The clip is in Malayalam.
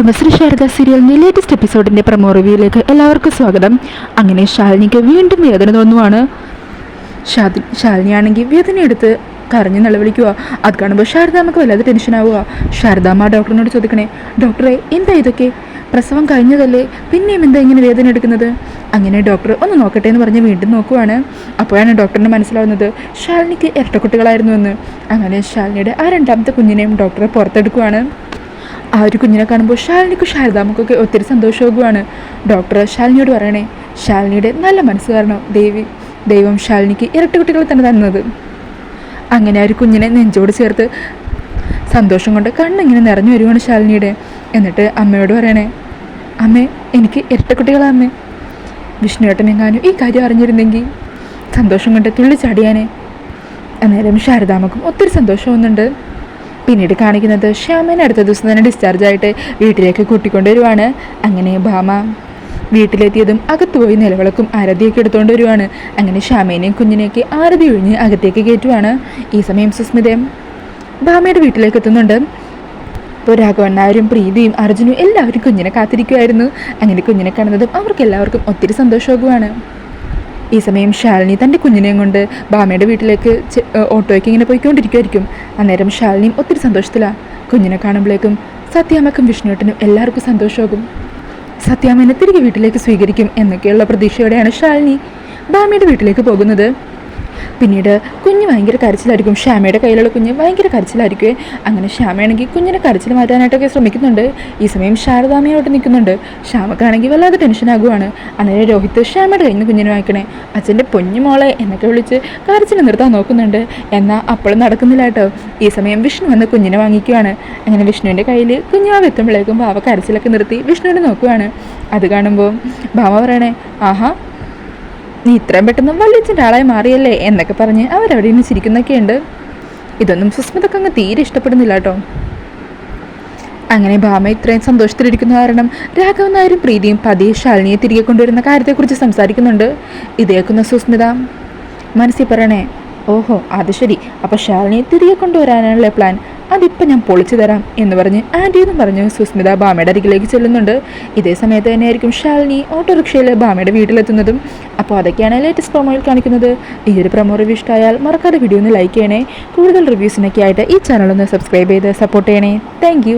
കുടുംബശ്രീ ശാരദ സീരിയലിന്റെ ലേറ്റസ്റ്റ് എപ്പിസോഡിന്റെ പ്രമോ റിവ്യൂയിലേക്ക് എല്ലാവർക്കും സ്വാഗതം. അങ്ങനെ ശാലിനിക്ക് വീണ്ടും വേദന തോന്നുവാണ്. ശാദി ശാലിനിയാണെങ്കിൽ വേദന എടുത്ത് കരഞ്ഞ് നിലവിളിക്കുക. അത് കാണുമ്പോൾ ശാരദാമ്മക്ക് വല്ലാതെ ടെൻഷനാവുക ശാരദാമ്മ ഡോക്ടറിനോട് ചോദിക്കണേ ഡോക്ടറെ എന്താ ഇതൊക്കെ? പ്രസവം കഴിഞ്ഞതല്ലേ? പിന്നെയും എന്താ ഇങ്ങനെ വേദന എടുക്കുന്നത്? അങ്ങനെ ഡോക്ടർ ഒന്ന് നോക്കട്ടെ എന്ന് പറഞ്ഞ് വീണ്ടും നോക്കുവാണ്. അപ്പോഴാണ് ഡോക്ടറിന് മനസ്സിലാവുന്നത് ശാലിനിക്ക് ഇരട്ടക്കുട്ടികളായിരുന്നു എന്ന്. അങ്ങനെ ശാലിനിയുടെ ആ രണ്ടാമത്തെ കുഞ്ഞിനെയും ഡോക്ടറെ പുറത്തെടുക്കുവാണ്. ആ ഒരു കുഞ്ഞിനെ കാണുമ്പോൾ ശാലിനിക്കും ശാരദാമ്മക്കൊക്കെ ഒത്തിരി സന്തോഷമാകുവാണ് ഡോക്ടർ ശാലിനിയോട് പറയണേ ശാലിനിയുടെ നല്ല മനസ്സ് കാരണം ദേവി ദൈവം ശാലിനിക്ക് ഇരട്ട കുട്ടികളെ തന്നെ തന്നത്. അങ്ങനെ ആ ഒരു കുഞ്ഞിനെ നെഞ്ചോട് ചേർത്ത് സന്തോഷം കൊണ്ട് കണ്ണിങ്ങനെ നിറഞ്ഞു വരുവാണ് ശാലിനിയുടെ. എന്നിട്ട് അമ്മയോട് പറയണേ അമ്മേ എനിക്ക് ഇരട്ടക്കുട്ടികളാ അമ്മേ. വിഷ്ണുവേട്ടനെങ്ങാനും ഈ കാര്യം അറിഞ്ഞിരുന്നെങ്കിൽ സന്തോഷം കൊണ്ട് തുള്ളിച്ചാടിയാനേ. അന്നേരം ശാരദാമ്മക്കും ഒത്തിരി സന്തോഷം സന്തോഷമൊന്നുണ്ട് പിന്നീട് കാണിക്കുന്നത് ശ്യാമേനെ അടുത്ത ദിവസം തന്നെ ഡിസ്ചാർജ് ആയിട്ട് വീട്ടിലേക്ക് കൂട്ടിക്കൊണ്ടുവരുവാണ്. അങ്ങനെ ഭാമ വീട്ടിലെത്തിയതും അകത്ത് പോയി നിലവിളക്കും ആരതിയൊക്കെ എടുത്തുകൊണ്ട് വരുവാണ്. അങ്ങനെ ശ്യാമേനെയും കുഞ്ഞിനെയൊക്കെ ആരതി ഒഴിഞ്ഞ് അകത്തേക്ക് കയറ്റുവാണ്. ഈ സമയം സുസ്മിതയും ഭാമയുടെ വീട്ടിലേക്ക് എത്തുന്നുണ്ട്. ഇപ്പോൾ രാഘവണ്ണാരും പ്രീതിയും അർജുനും എല്ലാവരും കുഞ്ഞിനെ കാത്തിരിക്കുമായിരുന്നു അങ്ങനെ കുഞ്ഞിനെ കാണുന്നതും അവർക്ക് എല്ലാവർക്കും ഒത്തിരി സന്തോഷമാകുവാണ്. ഈ സമയം ശാലിനി തന്റെ കുഞ്ഞിനെയും കൊണ്ട് ഭാമയുടെ വീട്ടിലേക്ക് ഓട്ടോയ്ക്ക് ഇങ്ങനെ പോയിക്കൊണ്ടിരിക്കുമായിരിക്കും അന്നേരം ശാലിനിയും ഒത്തിരി സന്തോഷത്തിലാണ് കുഞ്ഞിനെ കാണുമ്പോഴേക്കും സത്യാമക്കും വിഷ്ണുവേട്ടനും എല്ലാവർക്കും സന്തോഷമാകും. സത്യാമ്മനെ തിരികെ വീട്ടിലേക്ക് സ്വീകരിക്കും എന്നൊക്കെയുള്ള പ്രതീക്ഷയോടെയാണ് ശാലിനി ഭാമയുടെ വീട്ടിലേക്ക് പോകുന്നത്. പിന്നീട് കുഞ്ഞ് ഭയങ്കര കരച്ചിലായിരിക്കും. ശ്യാമയുടെ കയ്യിലുള്ള കുഞ്ഞ് ഭയങ്കര കരച്ചിലായിരിക്കുമേ അങ്ങനെ ശ്യാമയാണെങ്കിൽ കുഞ്ഞിനെ കരച്ചിൽ മാറ്റാനായിട്ടൊക്കെ ശ്രമിക്കുന്നുണ്ട്. ഈ സമയം ശാരദാമയോട്ട് നിൽക്കുന്നുണ്ട്. ശ്യാമക്കാണെങ്കിൽ വല്ലാതെ ടെൻഷനാകുവാണ് അന്നേരം രോഹിത് ശ്യാമയുടെ കയ്യിൽ നിന്ന് കുഞ്ഞിനെ വാങ്ങിക്കണേ. അച്ഛന്റെ പൊന്നു മോളെ എന്നൊക്കെ വിളിച്ച് കരച്ചിൽ നിർത്താൻ നോക്കുന്നുണ്ട്. എന്നാൽ അപ്പോഴും നടക്കുന്നില്ല കേട്ടോ. ഈ സമയം വിഷ്ണു വന്ന് കുഞ്ഞിനെ വാങ്ങിക്കുവാണ്. അങ്ങനെ വിഷ്ണുവിന്റെ കയ്യിൽ കുഞ്ഞാവ് എത്തുമ്പോഴേക്കും ഭാവ കരച്ചിലൊക്കെ നിർത്തി വിഷ്ണുവിനെ നോക്കുവാണ്. അത് കാണുമ്പോൾ ഭാവ പറയണേ ആഹാ നീ ഇത്രയും പെട്ടെന്ന് വല്യച്ഛന്റെ ആളായി മാറിയല്ലേ എന്നൊക്കെ പറഞ്ഞ് അവരവിടെ നിന്ന് ചിരിക്കുന്നൊക്കെ ഉണ്ട് ഇതൊന്നും സുസ്മിതക്ക് അങ്ങ് തീരെ ഇഷ്ടപ്പെടുന്നില്ല കേട്ടോ. അങ്ങനെ ഭാമ ഇത്രയും സന്തോഷത്തിലിരിക്കുന്ന കാരണം രാഘവൻ നായരും പ്രീതിയും പതിയെ ശാലിനിയെ തിരികെ കൊണ്ടുവരുന്ന കാര്യത്തെക്കുറിച്ച് സംസാരിക്കുന്നുണ്ട്. ഇതേക്കുന്ന സുസ്മിത മനസ്സിൽ പറയണേ ഓഹോ അത് ശരി. അപ്പോൾ ശാലിനിയെ തിരികെ കൊണ്ടുവരാനുള്ള പ്ലാൻ അതിപ്പോൾ ഞാൻ പൊളിച്ചു തരാം എന്ന് പറഞ്ഞ് ആന്റി എന്ന് പറഞ്ഞ് സുസ്മിത ഭാമയുടെ അരികിലേക്ക് ചെല്ലുന്നുണ്ട്. ഇതേ സമയത്ത് തന്നെയായിരിക്കും ശാലിനി ഓട്ടോറിക്ഷയിൽ ഭാമയുടെ വീട്ടിലെത്തുന്നതും. അപ്പോൾ അതൊക്കെയാണ് ലേറ്റസ്റ്റ് പ്രൊമോയിൽ കാണിക്കുന്നത്. ഈ ഒരു പ്രൊമോ റിവ്യൂ ഇഷ്ടമായാൽ മറക്കാതെ വീഡിയോ ഒന്ന് ലൈക്ക് ചെയ്യണേ. കൂടുതൽ റിവ്യൂസിനൊക്കെ ആയിട്ട് ഈ ചാനൽ ഒന്ന് സബ്സ്ക്രൈബ് ചെയ്ത് സപ്പോർട്ട് ചെയ്യണേ. താങ്ക്